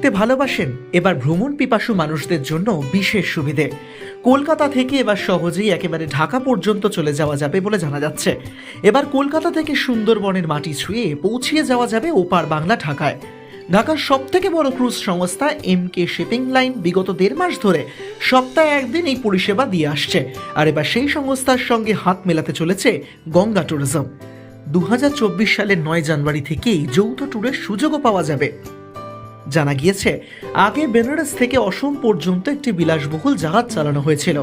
ঘুরতে ভালোবাসেন। এবার ভ্রমণ পিপাসু মানুষদের জন্য বিশেষ সুবিধে। কলকাতা থেকে এবার সহজেই একেবারে ঢাকা পর্যন্ত চলে যাওয়া যাবে বলে জানা যাচ্ছে। এবার কলকাতা থেকে সুন্দরবনের মাটি ছুঁয়ে পৌঁছিয়ে যাওয়া যাবে ওপার বাংলা ঢাকায়। ঢাকার সব থেকে বড় ক্রুজ সংস্থা এম কে শিপিং লাইন বিগত দেড় মাস ধরে সপ্তাহে একদিন এই পরিষেবা দিয়ে আসছে। আর এবার সেই সংস্থার সঙ্গে হাত মেলাতে চলেছে গঙ্গা ট্যুরিজম দু হাজার চব্বিশ সালের নয় জানুয়ারি থেকেই যৌথ ট্যুরের সুযোগও পাওয়া যাবে। জানা গিয়েছে, আগে বেনারস থেকে অসম পর্যন্ত একটি বিলাসবহুল জাহাজ চালানো হয়েছিল।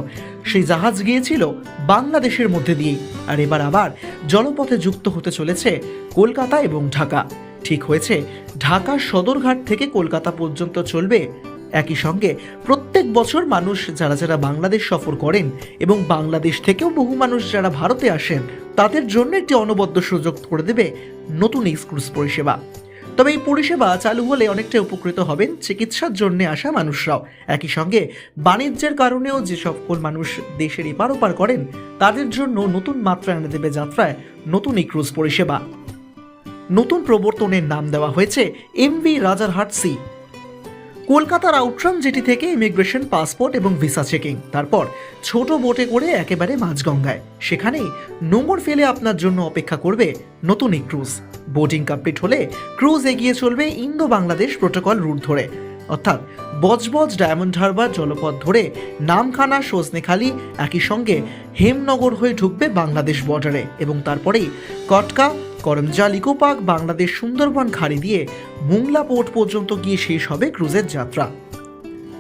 সেই জাহাজ গিয়েছিল বাংলাদেশের মধ্যে দিয়েই, আর এবার আবার জলপথে যুক্ত হতে চলেছে কলকাতা এবং ঢাকা। ঠিক হয়েছে, ঢাকা সদরঘাট থেকে কলকাতা পর্যন্ত চলবে। একই সঙ্গে প্রত্যেক বছর মানুষ যারা যারা বাংলাদেশ সফর করেন এবং বাংলাদেশ থেকেও বহু মানুষ যারা ভারতে আসেন, তাদের জন্য একটি অনবদ্য সুযোগ করে দেবে নতুন এক্সক্রুজ পরিষেবা। তবে এই পরিষেবা চালু হলে অনেকটা উপকৃত হবেন চিকিৎসার জন্য আসা মানুষরাও। একই সঙ্গে বাণিজ্যের কারণেও যে সকল মানুষ দেশের এপার ওপার করেন, তাদের জন্য নতুন মাত্রা এনে দেবে যাত্রায় নতুন এই ক্রুজ পরিষেবা। নতুন প্রবর্তনের নাম দেওয়া হয়েছে এমভি রাজারহাট সি। কলকাতার আউটরাম জেটি থেকে ইমিগ্রেশন পাসপোর্ট এবং ভিসা চেকিং তারপর ছোট বোটে করে একেবারে মাঝগঙ্গায়। সেখানেই নোঙর ফেলে আপনার জন্য অপেক্ষা করবে নতুন এই ক্রুজ বোটিং কমপ্লিট হলে ক্রুজ এগিয়ে চলবে ইন্দো বাংলাদেশ প্রোটোকল রুট ধরে। অর্থাৎ বজবজ ডায়মন্ড হারবার জলপথ ধরে নামখানা, সজনেখালি একই সঙ্গে হেমনগর হয়ে ঢুকবে বাংলাদেশ বর্ডারে এবং তারপরেই কটকা করমজাল ইকো পার্ক বাংলাদেশ সুন্দরবন খাড়ি দিয়ে মুংলা পোর্ট পর্যন্ত গিয়ে শেষ হবে ক্রুজের যাত্রা।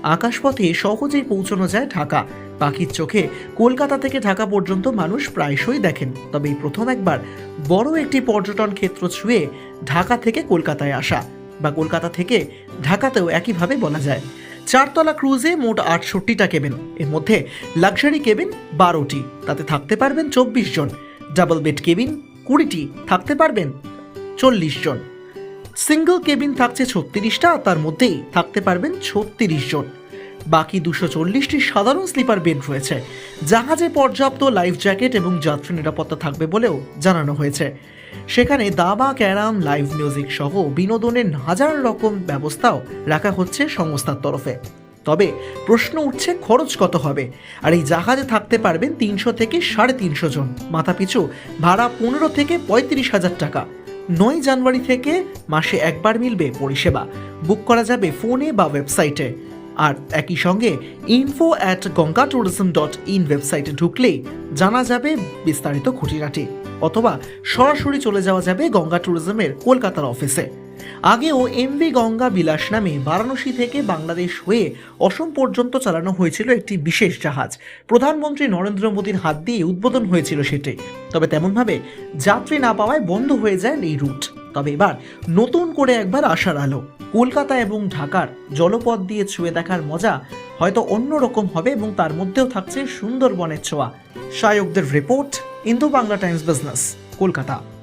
আকাশপথে সহজেই পৌঁছানো যায় ঢাকা। পাখির চোখে কলকাতা থেকে ঢাকা পর্যন্ত মানুষ প্রায়শই দেখেন। তবে এই প্রথম একবার বড় একটি পর্যটন ক্ষেত্র ছুঁয়ে ঢাকা থেকে কলকাতায় আসা বা কলকাতা থেকে ঢাকাতেও একইভাবে বলা যায়। চারতলা ক্রুজে মোট আটষট্টিটা কেবিন। এর মধ্যে লাক্সারি কেবিন বারোটি। তাতে থাকতে পারবেন চব্বিশ জন। ডাবল বেড কেবিন কুড়িটি থাকতে পারবেন। চল্লিশ জন। সিঙ্গল কেবিন থাকছে ছত্রিশটা, তার মধ্যেই থাকতে পারবেন ছত্রিশ জন। বাকি দুশো চল্লিশটি সাধারণ স্লিপার বেড রয়েছে। জাহাজে পর্যাপ্ত লাইফ জ্যাকেট এবং যাত্রী নিরাপত্তা থাকবে বলেও জানানো হয়েছে। সেখানে দাবা, ক্যারাম, লাইভ মিউজিক সহ বিনোদনের হাজার রকম ব্যবস্থাও রাখা হচ্ছে সংস্থার তরফে। তবে প্রশ্ন উঠছে খরচ কত হবে? আর এই জাহাজে থাকতে পারবেন তিনশো থেকে সাড়ে তিনশো জন। মাথাপিছু ভাড়া পনেরো থেকে পঁয়ত্রিশ হাজার টাকা। নয় জানুয়ারি থেকে মাসে একবার মিলবে পরিষেবা। বুক করা যাবে ফোনে বা ওয়েবসাইটে। আর একই সঙ্গে info at Ganga tourism dot in ওয়েবসাইটে ঢুকলেই জানা যাবে বিস্তারিত খুঁটিনাটি। অথবা সরাসরি চলে যাওয়া যাবে গঙ্গা ট্যুরিজমের কলকাতার অফিসে আগেও এমভি গঙ্গা বিলাস নামে বারাণসী থেকে বাংলাদেশ হয়ে অসম পর্যন্ত চালানো হয়েছিল একটি বিশেষ জাহাজ। প্রধানমন্ত্রী নরেন্দ্র মোদীর হাত দিয়ে উদ্বোধন হয়েছিল সেটি। তবে তেমনভাবে যাত্রী না পাওয়ায় বন্ধ হয়ে যায় এই রুট। তবে এবার নতুন করে একবার আসার আলো। কলকাতা এবং ঢাকার জলপথ দিয়ে ছুঁয়ে দেখার মজা হয়তো অন্যরকম হবে এবং তার মধ্যেও থাকছে সুন্দরবনের ছোঁয়া। শায়কদের report Indo Bangla times business, Kolkata.